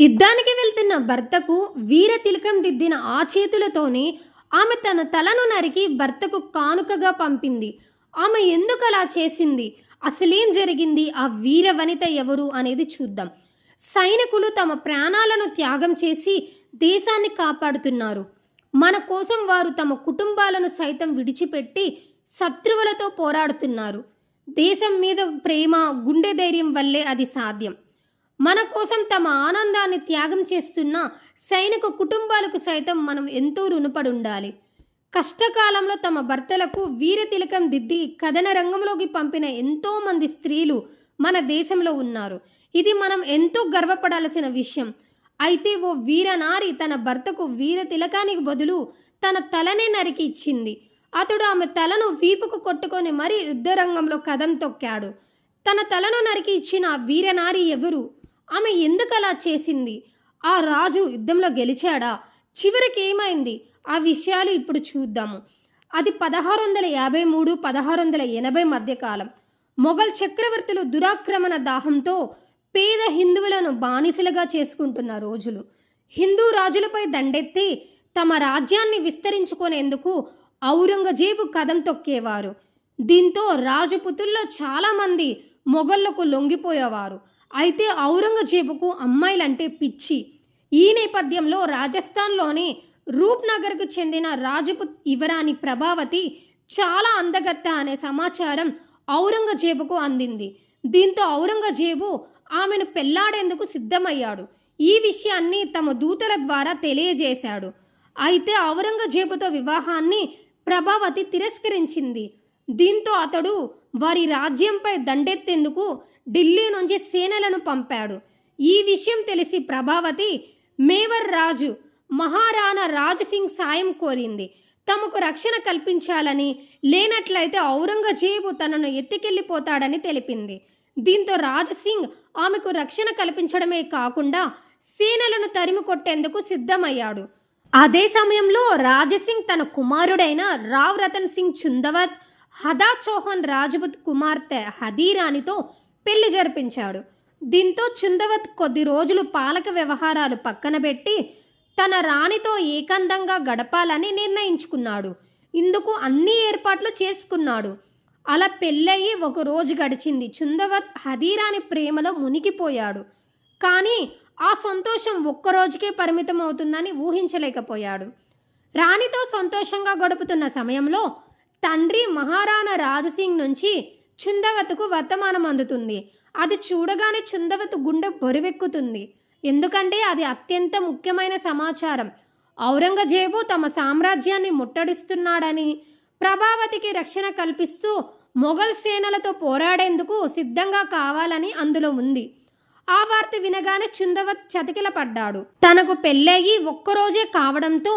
యుద్ధానికి వెళ్తున్న భర్తకు వీర తిలకం దిద్దిన ఆ చేతులతోనే ఆమె తన తలను నరికి భర్తకు కానుకగా పంపింది. ఆమె ఎందుకు అలా చేసింది? అసలేం జరిగింది? ఆ వీర వనిత ఎవరు అనేది చూద్దాం. సైనికులు తమ ప్రాణాలను త్యాగం చేసి దేశాన్ని కాపాడుతున్నారు. మన కోసం వారు తమ కుటుంబాలను సైతం విడిచిపెట్టి శత్రువులతో పోరాడుతున్నారు. దేశం మీద ప్రేమ గుండె ధైర్యం వల్లే అది సాధ్యం. మన కోసం తమ ఆనందాన్ని త్యాగం చేస్తున్న సైనిక కుటుంబాలకు సైతం మనం ఎంతో రుణపడి ఉండాలి. కష్టకాలంలో తమ భర్తలకు వీర తిలకం దిద్ది కథన రంగంలోకి పంపిన ఎంతో మంది స్త్రీలు మన దేశంలో ఉన్నారు. ఇది మనం ఎంతో గర్వపడాల్సిన విషయం. అయితే ఓ వీరనారి తన భర్తకు వీర తిలకానికి బదులు తన తలనే నరికి ఇచ్చింది. అతడు ఆమె తలను వీపుకు కొట్టుకొని మరీ యుద్ధరంగంలో కథం తొక్కాడు. తన తలను నరికి ఇచ్చిన వీరనారి ఎవరు? ఆమె ఎందుకు అలా చేసింది? ఆ రాజు యుద్ధంలో గెలిచాడా? చివరికి ఏమైంది? ఆ విషయాలు ఇప్పుడు చూద్దాము. అది పదహారు వందల యాభై మూడు పదహారు వందల ఎనభై మధ్యకాలం మొఘల్ చక్రవర్తులు దురాక్రమణ దాహంతో పేద హిందువులను బానిసలుగా చేసుకుంటున్న రోజులు. హిందూ రాజులపై దండెత్తి తమ రాజ్యాన్ని విస్తరించుకునేందుకు ఔరంగజేబు కదం తొక్కేవారు. దీంతో రాజపుతుల్లో చాలామంది మొఘళ్ళకు లొంగిపోయేవారు. అయితే ఔరంగజేబుకు అమ్మాయిలంటే పిచ్చి. ఈ నేపథ్యంలో రాజస్థాన్లోని రూప్నగర్కు చెందిన రాజపుత్ యువరాణి ప్రభావతి చాలా అందగత్త అనే సమాచారం ఔరంగజేబుకు అందింది. దీంతో ఔరంగజేబు ఆమెను పెళ్ళాడేందుకు సిద్ధమయ్యాడు. ఈ విషయాన్ని తమ దూతల ద్వారా తెలియజేశాడు. అయితే ఔరంగజేబుతో వివాహాన్ని ప్రభావతి తిరస్కరించింది. దీంతో అతడు వారి రాజ్యంపై దండెత్తేందుకు ఢిల్లీ నుంచి సేనలను పంపాడు. ఈ విషయం తెలిసి ప్రభావతి మేవర్ రాజు మహారాణా రాజ్ సింగ్ సాయం కోరింది. తమకు రక్షణ కల్పించాలని లేనట్లయితే ఔరంగజేబు తనను ఎత్తికెళ్ళిపోతాడని తెలిపింది. దీంతో రాజ్ సింగ్ ఆమెకు రక్షణ కల్పించడమే కాకుండా సేనలను తరిమి కొట్టేందుకు సిద్ధమయ్యాడు. అదే సమయంలో రాజసింగ్ తన కుమారుడైన రావ్ రతన్ సింగ్ చుందవత్ హదా చౌహాన్ రాజ్పుత్ కుమార్తె హదీరానితో పెళ్ళి జరిపించాడు. దీంతో చుందవత్ కొద్ది రోజులు పాలక వ్యవహారాలు పక్కన పెట్టి తన రాణితో ఏకాంతంగా గడపాలని నిర్ణయించుకున్నాడు. ఇందుకు అన్ని ఏర్పాట్లు చేసుకున్నాడు. అలా పెళ్ళయి ఒక రోజు గడిచింది. చుందవత్ హదీరాని ప్రేమలో మునిగిపోయాడు. కానీ ఆ సంతోషం ఒక్కరోజుకే పరిమితం అవుతుందని ఊహించలేకపోయాడు. రాణితో సంతోషంగా గడుపుతున్న సమయంలో తండ్రి మహారాణా రాజసింగ్ నుంచి చుందవతకు వర్తమానం అందుతుంది. అది చూడగానే చుందవత గుండె బొరివెక్కుతుంది. ఎందుకంటే అది అత్యంత ముఖ్యమైన సమాచారం. ఔరంగజేబు తమ సామ్రాజ్యాన్ని ముట్టడిస్తున్నాడని ప్రభావతికి రక్షణ కల్పిస్తూ మొఘల్ సేనలతో పోరాడేందుకు సిద్ధంగా కావాలని అందులో ఉంది. ఆ వార్త వినగానే చుందవత్ చతికిల పడ్డాడు తనకు పెళ్ళయి ఒక్కరోజే కావడంతో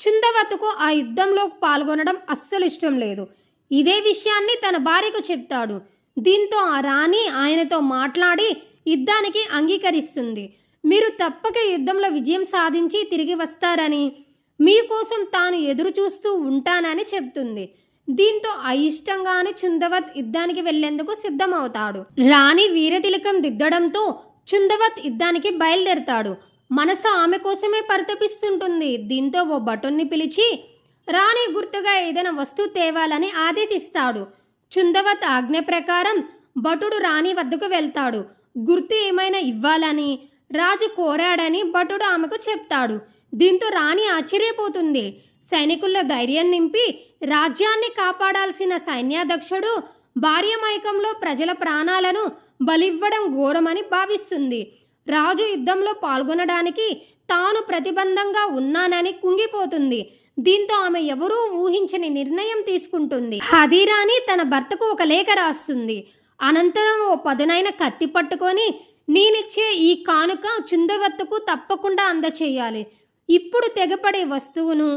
చుందవత్కు ఆ యుద్ధంలో పాల్గొనడం అస్సలు ఇష్టం లేదు. ఇదే విషయాన్ని తన భార్యకు చెప్తాడు. దీంతో ఆ రాణి ఆయనతో మాట్లాడి యుద్ధానికి అంగీకరిస్తుంది. మీరు తప్పక యుద్ధంలో విజయం సాధించి తిరిగి వస్తారని మీకోసం తాను ఎదురు చూస్తూ ఉంటానని చెప్తుంది. దీంతో అయిష్టంగానే చుందవత్ యుద్ధానికి వెళ్ళేందుకు సిద్ధమవుతాడు. రాణి వీరతిలకం దిద్దడంతో చుందవత్ యుద్ధానికి బయలుదేరతాడు. మనసు ఆమె కోసమే పరితపిస్తుంటుంది. దీంతో ఓ భటుణ్ణి పిలిచి రాణి గుర్తుగా ఏదైనా వస్తువు తేవాలని ఆదేశిస్తాడు. చుందవత్ ఆజ్ఞ ప్రకారం భటుడు రాణి వద్దకు వెళ్తాడు. గుర్తు ఏమైనా ఇవ్వాలని? రాజు కోరాడని భటుడు ఆమెకు చెప్తాడు. దీంతో రాణి ఆశ్చర్యపోతుంది. సైనికుల్లో ధైర్యం నింపి రాజ్యాన్ని కాపాడాల్సిన సైన్యాధ్యక్షుడు భార్యమైకంలో ప్రజల ప్రాణాలను బలివ్వడం ఘోరమని భావిస్తుంది. రాజు యుద్ధంలో పాల్గొనడానికి తాను ప్రతిబంధంగా ఉన్నానని కుంగిపోతుంది. దీంతో ఆమె ఎవరూ ఊహించని నిర్ణయం తీసుకుంటుంది. హదీరాని తన భర్తకు ఒక లేఖ రాస్తుంది. అనంతరం ఓ పదునైన కత్తి పట్టుకొని నేనిచ్చే ఈ కానుక చుందవత్తుకు తప్పకుండా అందచేయాలి. ఇప్పుడు తెగపడే వస్తువును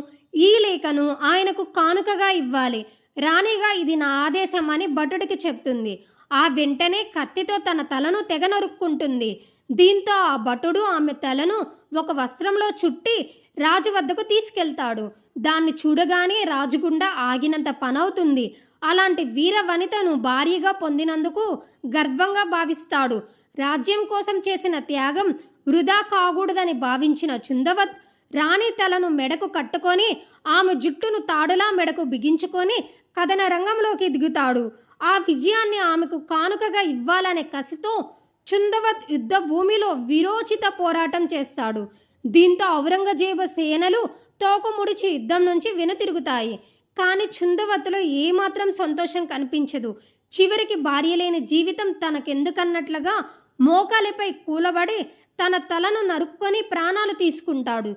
ఈ లేఖను ఆయనకు కానుకగా ఇవ్వాలి. రాణిగా ఇది నా ఆదేశం అని భటుడికి చెప్తుంది. ఆ వెంటనే కత్తితో తన తలను తెగ నరుక్కుంటుంది. దీంతో ఆ భటుడు ఆమె తలను ఒక వస్త్రంలో చుట్టి రాజు వద్దకు తీసుకెళ్తాడు. దాన్ని చూడగానే రాజుగుండా ఆగినంత పనవుతుంది. అలాంటి వీర వనితను భార్యగా పొందినందుకు గర్వంగా భావిస్తాడు. రాజ్యం కోసం చేసిన త్యాగం వృధా కాకూడదని భావించిన చుందవత్ రాణి తలను మెడకు కట్టుకొని ఆమె జుట్టును తాడులా మెడకు బిగించుకొని కథన రంగంలోకి దిగుతాడు. ఆ విజయాన్ని ఆమెకు కానుకగా ఇవ్వాలనే కసితో చుందవత్ యుద్ధ భూమిలో విరోచిత పోరాటం చేస్తాడు. దీంతో ఔరంగజేబు సేనలు తోకముడిచి యుద్ధం నుంచి వెనుతిరుగుతాయి. కానీ చుందవత్తులో ఏమాత్రం సంతోషం కనిపించదు. చివరికి భార్య లేని జీవితం తనకెందుకన్నట్లుగా మోకాలిపై కూలబడి తన తలను నరుక్కొని ప్రాణాలు తీసుకుంటాడు.